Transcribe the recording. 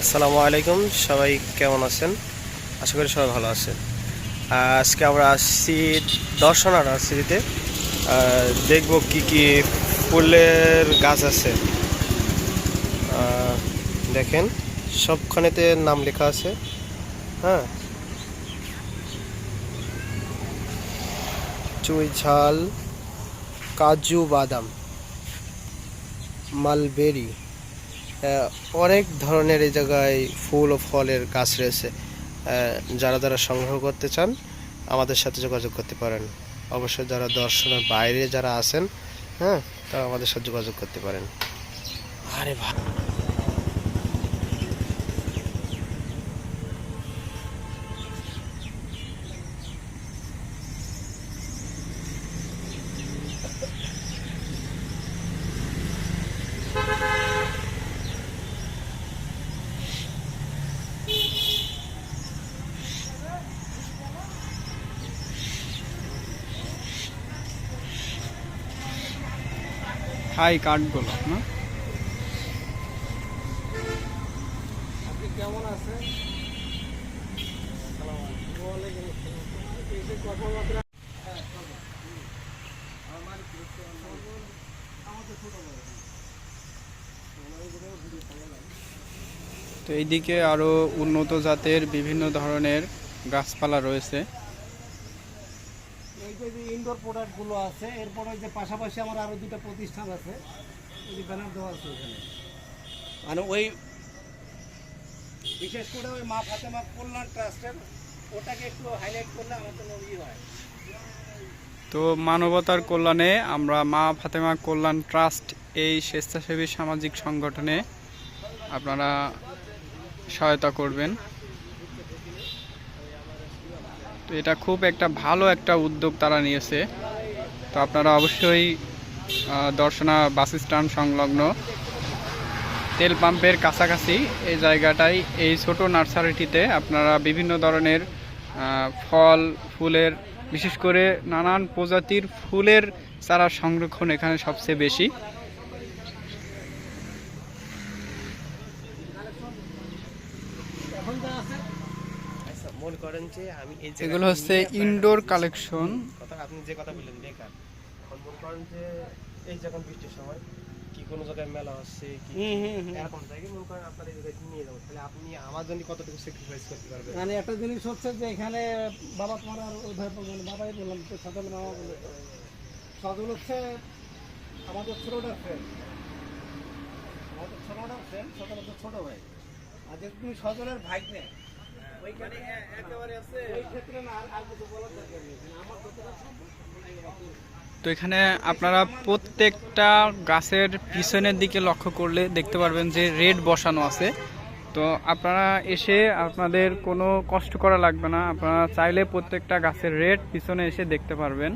আসসালামু আলাইকুম সবাই কেমন আছেন? আশা করি সবাই ভালো আছেন। আজকে আমরা আসছি দর্শনা আহ, দেখব কি কি ফুলের গাছ আছে। দেখেন সবখানেতে নাম লেখা আছে। হ্যাঁ। চুই ঝাল কাজু বাদাম মালবেরি। অনেক ধরনের এই জায়গায় ফুল ও ফলের গাছ রয়েছে। যারা যারা সংগ্রহ করতে চান, আমাদের সাথে যোগাযোগ করতে পারেন। অবশ্যই যারা দর্শনের বাইরে যারা আছেন হ্যাঁ তারা আমাদের সাথে যোগাযোগ করতে পারেন। আরে ভাই হাই কাঠগুলো না? তো এইদিকে আরও উন্নত জাতের বিভিন্ন ধরনের গাছপালা রয়েছে। যে ইনডোর প্রোডাক্টগুলো আছে এরপরে যে পাশাপাশি আমার আরও দুটো প্রতিষ্ঠান আছে ওই যে ব্যানার দেওয়া আছে ওখানে। মানে ওই বিশেষ করে ওই মা ফাতেমা কল্যাণ ট্রাস্টের ওটাকে একটু হাইলাইট করলে আমার জন্য ই হয়। তো মানবতার কল্যাণে আমরা মা ফাতেমা কল্যাণ ট্রাস্ট এই স্বেচ্ছাসেবী সামাজিক সংগঠনে আপনারা সহায়তা করবেন। এটা খুব একটা ভালো একটা উদ্যোগ তারা নিয়েছে। তো আপনারা অবশ্যই দর্শনা বাস স্ট্যান্ড সংলগ্ন তেল পাম্পের কাছাকাছি এই জায়গাটায় এই ছোট নার্সারিটিতে আপনারা বিভিন্ন ধরনের ফল, ফুলের, বিশেষ করে নানান প্রজাতির ফুলের চারা সংরক্ষণ এখানে সবচেয়ে বেশি এখন যা আছে আচ্ছা মনে করেন যে আমি এই এগুলো হচ্ছে ইনডোর কালেকশন কথা আপনি যে কথা বললেন বেকার। এখন মনে করেন যে এই যখন বৃষ্টির সময় কি কোনো জায়গায় মেলা হচ্ছে কি হুম হুম হুম। এরকম জায়গায় মনে করেন আপনার এই জায়গায় নিয়ে যাব তাহলে আপনি আমার জন্য কতটুকু স্যাক্রিফাইস করতে পারবেন? মানে একটা জিনিস হচ্ছে যে এখানে বাবা তোমার আর ওধার বললাম বাবাই বললাম তো সজল মামা বলে। হচ্ছে আমাদের ছোটটার ফ্রেন্ড আমাদের ছোটটার ফ্রেন্ড হচ্ছে ছোট ভাই। আর তুমি সজলের ভাই নে তো এখানে আপনারা প্রত্যেকটা গাছের পিছনের দিকে লক্ষ্য করলে দেখতে পারবেন যে রেড বসানো আছে। তো আপনারা এসে আপনাদের কোনো কষ্ট করা লাগবে না। আপনারা চাইলে প্রত্যেকটা গাছের রেড পিছনে এসে দেখতে পারবেন।